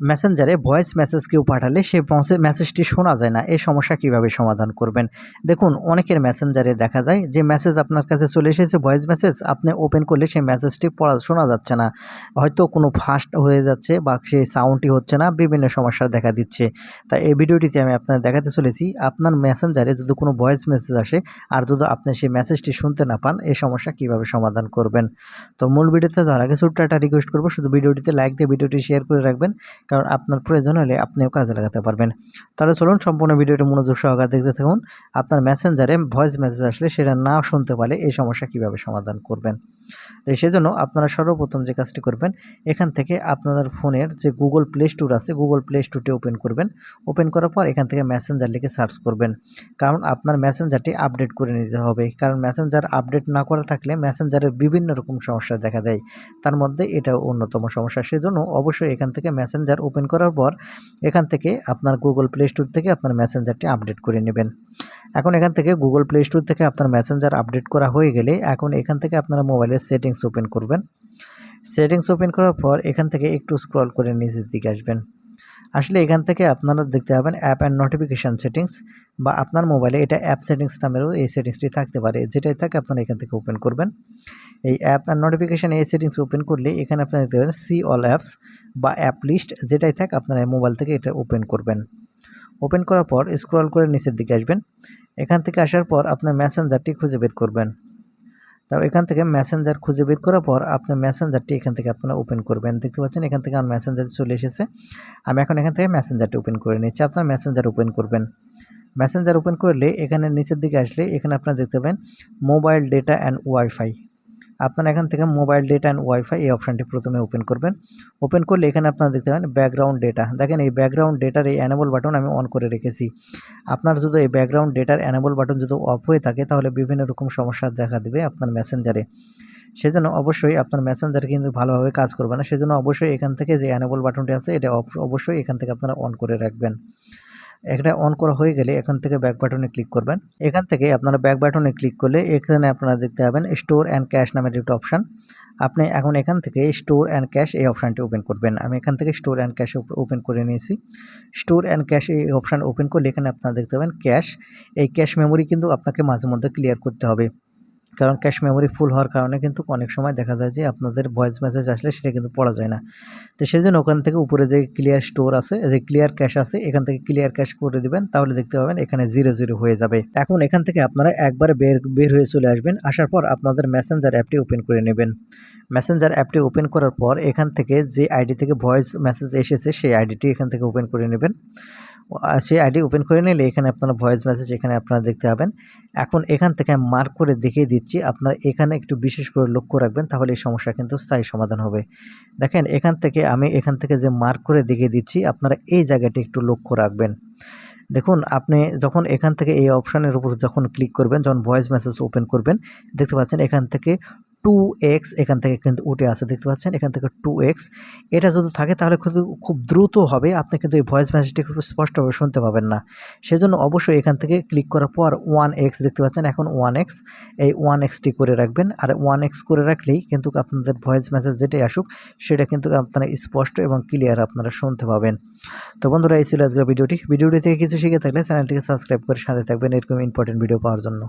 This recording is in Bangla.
মেসেঞ্জারে ভয়েস মেসেজ কেউ পাঠালে সে মেসেজটি শোনা যায় না। এই সমস্যা কীভাবে সমাধান করবেন? দেখুন, অনেকের মেসেঞ্জারে দেখা যায় যে মেসেজ আপনার কাছে চলে এসেছে ভয়েস মেসেজ আপনি ওপেন করলে সেই মেসেজটি পড়া শোনা যাচ্ছে না। হয়তো কোনো ফাস্ট হয়ে যাচ্ছে বা সেই সাউন্ডটি হচ্ছে না, বিভিন্ন সমস্যা দেখা দিচ্ছে। তাই এই ভিডিওটিতে আমি আপনাদের দেখাতে চলেছি, আপনার মেসেঞ্জারে যদি কোনো ভয়েস মেসেজ আসে আর যদি আপনি সেই মেসেজটি শুনতে না পান, এই সমস্যা কীভাবে সমাধান করবেন? তো মূল ভিডিওতে যাওয়ার আগে ছোট্ট একটা রিকোয়েস্ট করব, শুধু ভিডিওটিতে লাইক দিয়ে ভিডিওটি শেয়ার করে রাখবেন। কারণ আপনার প্রয়োজন হলে আপনিও কাজে লাগাতে পারবেন। তাহলে চলুন সম্পূর্ণ ভিডিওটি মনোযোগ সহকারে দেখতে থাকুন। আপনার মেসেঞ্জারে ভয়েস মেসেজ আসলে সেটা না শুনতে পারলে এই সমস্যা কীভাবে সমাধান করবেন? তো সেজন্য আপনারা সর্বপ্রথম যে কাজটি করবেন, এখান থেকে আপনাদের ফোনের যে গুগল প্লে স্টোর আছে গুগল প্লে স্টোরটি ওপেন করবেন। ওপেন করার পর এখান থেকে মেসেঞ্জার লিখে সার্চ করবেন। কারণ আপনার মেসেঞ্জারটি আপডেট করে নিতে হবে। কারণ মেসেঞ্জার আপডেট না করা থাকলে মেসেঞ্জারের বিভিন্ন রকম সমস্যা দেখা দেয়। তার মধ্যে এটাও অন্যতম সমস্যা। সেজন্য অবশ্যই এখান থেকে মেসেঞ্জার ওপেন করার পর এখান থেকে আপনার গুগল প্লে স্টোর থেকে আপনার মেসেঞ্জারটি আপডেট করে নেবেন। এখন এখান থেকে গুগল প্লে স্টোর থেকে আপনার মেসেঞ্জার আপডেট করা হয়ে গেলে এখন এখান থেকে আপনারা মোবাইলের সেটিংস ওপেন করবেন। সেটিংস ওপেন করার পর এখান থেকে একটু স্ক্রল করে নিচের দিকে আসবেন। আসলে এখান থেকে আপনারা দেখতে পাবেন অ্যাপ অ্যান্ড নোটিফিকেশান সেটিংস বা আপনার মোবাইলে এটা অ্যাপ সেটিংস নামেরও এই সেটিংসটি থাকতে পারে। যেটাই থাকে আপনারা এখান থেকে ওপেন করবেন। এই অ্যাপ অ্যান্ড নোটিফিকেশান এই সেটিংস ওপেন করলে এখানে আপনারা দেখতে পাবেন সি অল অ্যাপস বা অ্যাপ লিস্ট যেটাই থাক আপনারা মোবাইল থেকে এটা ওপেন করবেন। ওপেন করার পর স্ক্রল করে নিচের দিকে আসবেন। এখান থেকে আসার পর আপনার মেসেঞ্জারটি খুঁজে বের করবেন। তাও এখান থেকে মেসেঞ্জার খুঁজে বের করার পর আপনার মেসেঞ্জারটি এখান থেকে আপনারা ওপেন করবেন। দেখতে পাচ্ছেন, এখান থেকে আমার মেসেঞ্জার চলে এসেছে। আমি এখন এখান থেকে মেসেঞ্জারটি ওপেন করে নিচ্ছি। আপনার মেসেঞ্জার ওপেন করবেন। মেসেঞ্জার ওপেন করলে এখানে নিচের দিকে আসলে এখানে আপনারা দেখতে পাবেন মোবাইল ডেটা অ্যান্ড ওয়াইফাই আপনারা এখান থেকে মোবাইল ডেটা অ্যান্ড ওয়াইফাই এই অপশানটি প্রথমে ওপেন করবেন। ওপেন করলে এখানে আপনারা দেখতে পাবেন ব্যাকগ্রাউন্ড ডেটা দেখেন এই ব্যাকগ্রাউন্ড ডেটার এই অ্যানেবল বাটন আমি অন করে রেখেছি। আপনার যদি এই ব্যাকগ্রাউন্ড ডেটার অ্যানেবল বাটন যদি অফ হয়ে থাকে, তাহলে বিভিন্ন রকম সমস্যা দেখা দেবে আপনার মেসেঞ্জারে সেজন্য অবশ্যই আপনার মেসেঞ্জার কিন্তু ভালোভাবে কাজ করবে না। সেজন্য অবশ্যই এখান থেকে যে অ্যানেবল বাটনটি আছে, এটা অবশ্যই এখান থেকে আপনারা অন করে রাখবেন। এটা অন করা হয়ে গেলে এখান থেকে ব্যাক বাটনে ক্লিক করবেন। এখান থেকে আপনারা ব্যাক বাটনে ক্লিক করলে এখানে আপনারা দেখতে পাবেন স্টোর অ্যান্ড ক্যাশ নামের একটা অপশান আপনি এখন এখান থেকে স্টোর অ্যান্ড ক্যাশ এই অপশানটি ওপেন করবেন। আমি এখান থেকে স্টোর অ্যান্ড ক্যাশ ওপেন করে নিয়েছি। স্টোর অ্যান্ড ক্যাশ এই অপশান ওপেন করলে এখানে আপনারা দেখতে পাবেন ক্যাশ এই ক্যাশ মেমোরি কিন্তু আপনাকে মাঝে মধ্যে ক্লিয়ার করতে হবে। কারণ ক্যাশ মেমোরি ফুল হওয়ার কারণে কিন্তু অনেক সময় দেখা যায় যে আপনাদের ভয়েস মেসেজ আসলে সেটা কিন্তু পড়া যায় না। তো সেই জন্য ওখান থেকে উপরে যে ক্লিয়ার স্টোর আছে, যে ক্লিয়ার ক্যাশ আছে, এখান থেকে ক্লিয়ার ক্যাশ করে দিবেন, তাহলে দেখতে পাবেন এখানে জিরো জিরো হয়ে যাবে। এখন এখান থেকে আপনারা একবার বের বের হয়ে চলে আসবেন, আসার পর আপনাদের মেসেঞ্জার অ্যাপটি ওপেন করে নেবেন। মেসেঞ্জার অ্যাপটি ওপেন করার পর এখান থেকে যে আইডি থেকে ভয়েস মেসেজ এসেছে, সেই আইডিটি এখান থেকে ওপেন করে নেবেন। সেই আইডি ওপেন করে নিলে এখানে আপনারা ভয়েস মেসেজ এখানে আপনারা দেখতে পাবেন। এখন এখান থেকে মার্ক করে দেখিয়ে দিচ্ছি আপনারা এখানে একটু বিশেষ করে লক্ষ্য রাখবেন, তাহলে এই সমস্যা কিন্তু স্থায়ী সমাধান হবে। দেখেন, এখান থেকে আমি এখান থেকে যে মার্ক করে দেখিয়ে দিচ্ছি, আপনারা এই জায়গাটি একটু লক্ষ্য রাখবেন। দেখুন, আপনি যখন এখান থেকে এই অপশানের উপর যখন ক্লিক করবেন, যখন ভয়েস মেসেজ ওপেন করবেন, দেখতে পাচ্ছেন এখান থেকে টু এক্স এখান থেকে কিন্তু উঠে আসে, দেখতে পাচ্ছেন? এখান থেকে টু এক্স এটা যদি থাকে তাহলে কিন্তু খুব দ্রুত হবে। আপনি কিন্তু এই ভয়েস মেসেজটি খুব স্পষ্টভাবে শুনতে পাবেন না। সেজন্য অবশ্যই এখান থেকে ক্লিক করার পর ওয়ান এক্স দেখতে পাচ্ছেন? এখন ওয়ান এক্স এই ওয়ান এক্সটি করে রাখবেন। আর ওয়ান এক্স করে রাখলেই কিন্তু আপনাদের ভয়েস মেসেজ যেটাই আসুক, সেটা কিন্তু আপনারা স্পষ্ট এবং ক্লিয়ার আপনারা শুনতে পাবেন। তো বন্ধুরা, এই ছিল আজকের ভিডিওটি। ভিডিওটি থেকে কিছু শিখে থাকলে চ্যানেলটিকে সাবস্ক্রাইব করে সাথে থাকবেন। এরকম ইম্পর্টেন্ট ভিডিও পাওয়ার জন্য।